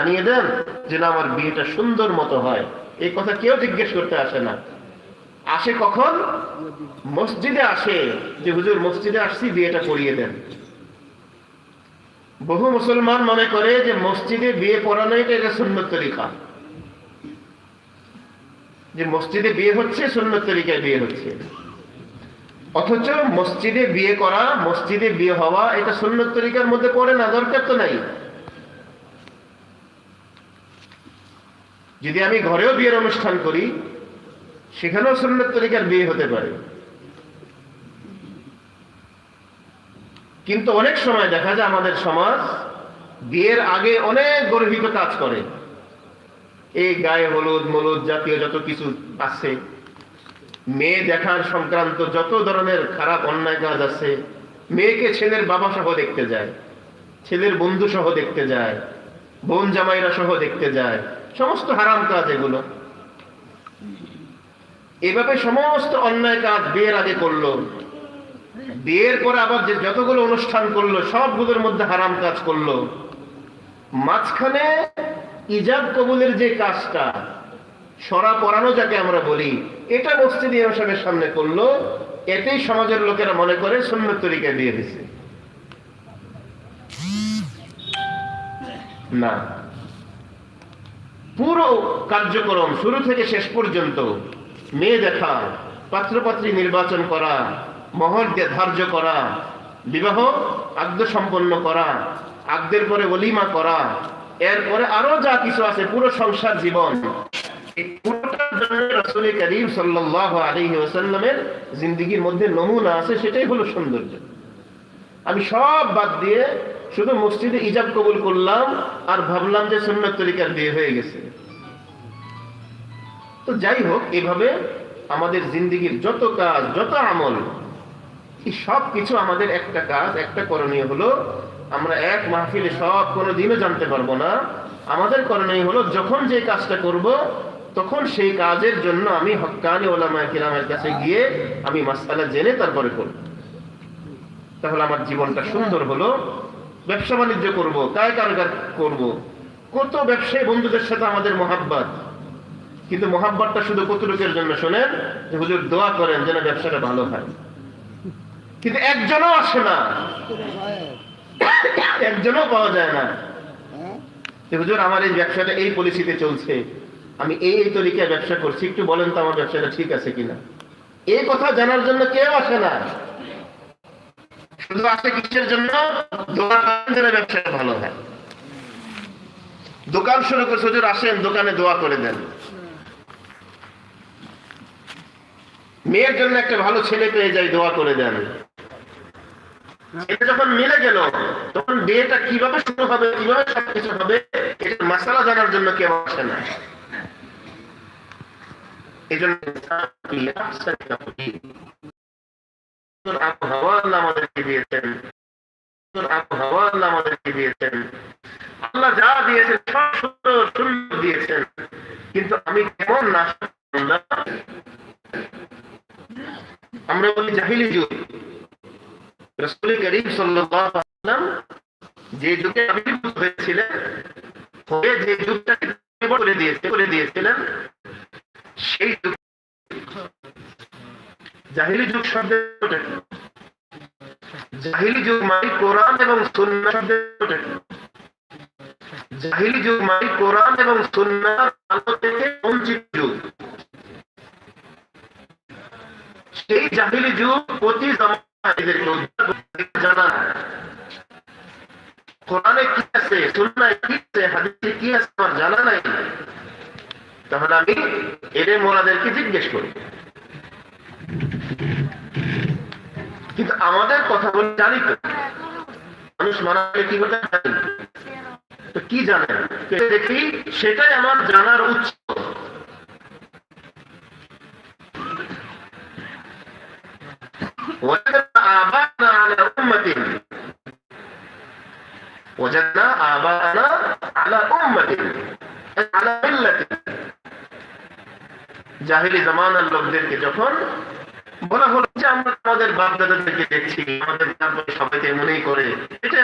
জানিয়ে দেন যেন আমার বিয়েটা সুন্দর মতো হয়। এই কথা কেউ জিজ্ঞেস করতে আসে না। আসে কখন? মসজিদে আসে। যে হুজুর, মসজিদে আসছি, বিয়েটা করিয়ে দেন। বহু মুসলমান মনে করে যে মসজিদে বিয়ে পড়ানো এটা এটা সুন্নত তরিকা। যে মসজিদে বিয়ে হচ্ছে, সুন্নত তরিকায় বিয়ে হচ্ছে। অথচ মসজিদে বিয়ে করা, মসজিদে বিয়ে হওয়া, এটা সুন্নত তরিকার মধ্যে পড়ে না, দরকার তো নাই। যদি আমি ঘরেও বিয়ের অনুষ্ঠান করি, সেখানেও সুন্নত তরিকার বিয়ে হতে পারে। কিন্তু অনেক সময় দেখা যায় আমাদের সমাজ বিয়ের আগে অনেক গর্হিত কাজ করে। এই গায়ে হলুদ, মলুদ জাতীয় যত কিছু আছে, মেয়ে দেখার সংক্রান্ত যত ধরনের খারাপ অন্যায় কাজ আছে, মেয়েকে ছেলের বাবা সহ দেখতে যায়, ছেলের বন্ধু সহ দেখতে যায়, বোন জামাইরা সহ দেখতে যায় সমস্ত হারাম কাজ এগুলো। এভাবে সমস্ত অন্যায় কাজ বিয়ের আগে করল। বিয়ের পরে আবার যে যতগুলো অনুষ্ঠান করল, সবগুলোর মধ্যে হারাম কাজ করল। মাঝখানে ইজাব কবুলের যে কাজটা, সরা পড়ানো যাকে আমরা বলি, এটা মসজিদ ইমাম সাহেবের সামনে করল, এতেই সমাজের লোকেরা মনে করে সুন্নত তরিকা দিয়ে দিছে না। পুরো কার্যক্রম শুরু থেকে শেষ পর্যন্ত মেয়ে দেখা, পাত্রপাত্রী নির্বাচন করা মহর ধার্য করা, বিবাহ আগ্দ সম্পন্ন করা আগ্দের পরে অলিমা করা, এরপরে আরও যা কিছু আছে, পুরো সংসার জীবন। জিন্দেগীর মধ্যে নমুনা আছে, সেটাই হলো সৌন্দর্য। আমি সব বাদ দিয়ে শুধু মসজিদে ইজাব কবুল করলাম আর ভাবলাম যে সুন্নত তরিকার বিয়ে হয়ে গেছে। তো যাই হোক, এভাবে আমাদের জিন্দিগির যত কাজ, যত আমল সব কিছু আমাদের একটা কাজ, একটা করণীয় হলো আমরা এক মাহফিলে সব কোনো দিনও জানতে পারব না। আমাদের করণীয় হলো যখন যে কাজটা করব, তখন সেই কাজের জন্য আমি হক্কানি ওলামা কিরামের কাছে গিয়ে আমি মাসালা জেনে তারপরে করব। তাহলে আমার জীবনটা সুন্দর হলো। ব্যবসা বাণিজ্য করব কায় কারগার করব। কত ব্যবসায়ী বন্ধুদের সাথে আমাদের মহাব্বাত। কিন্তু মহাব্বাতটা শুধু কত লোকের জন্য শোনেন? যে হুজুর দোয়া করেন যেন ব্যবসাটা ভালো হয়। কিন্তু একজনও আসে না। একজনও পাওয়া যায় না। যে হুজুর, আমার এই ব্যবসাটা এই পলিসিতে চলছে। আমি এই এই তরিকায় ব্যবসা করছি। একটু বলেন তো আমার ব্যবসাটা ঠিক আছে কিনা। এই কথা জানার জন্য কেউ আসে না। শুধু কিসের জন্য? দোয়া করেন ভালো হয়। দোকান শুরু আসেন, দোকানে দোয়া করে দেন। মেয়ের জন্য একটা ভালো ছেলে পেয়ে যাই দোয়া করে দেন। এটা যখন মিলে গেল, তখন বিয়েটা কীভাবে শুরু হবে, কীভাবে সবকিছু হবে এটা মাসালা জানার জন্য কেউ আসে না। এই জন্য দিয়েছেন। আল্লাহ যা দিয়েছেন সব সুন্দর সুন্দর দিয়েছেন। কিন্তু আমি কেমন না আমরা বলি জাহিলি যুগ। রসুল করিম সাল্লাম যে যুগে আবির্ভূত হয়েছিলেন, হয়ে যে যুগটাকে করে দিয়েছে, করে দিয়েছিলেন, সেই যুগ। জাহিলি যুগ শব্দের জাহিলি যুগ মানে কোরআন এবং সুন্নাহ জাহিলি যুগ মানে কোরআন এবং সুন্নাহর আলো থেকে বঞ্চিত যুগ। সেই জাহিলি যুগ প্রতি জানা কোরআনে কি আছে, সুন্নায় কি আছে, হাদিসে কি আছে, আমার জানা নাই। তাহলে আমি এদের মোলাদেরকে জিজ্ঞেস করি। কিন্তু আমাদের কথা বলে জানি তো মানুষ মারা গেলে কি হতে জানি তো কি জানেন দেখি সেটাই আমার জানার উৎস وجدنا آباءنا على أمة وجدنا آباءنا على أمة على ملة জাহিলি জামানার লোকদেরকে যখন বলা হলো যে আমরা আমাদের বাপ দেখছি আমাদের সবাইকে মনেই করে এটা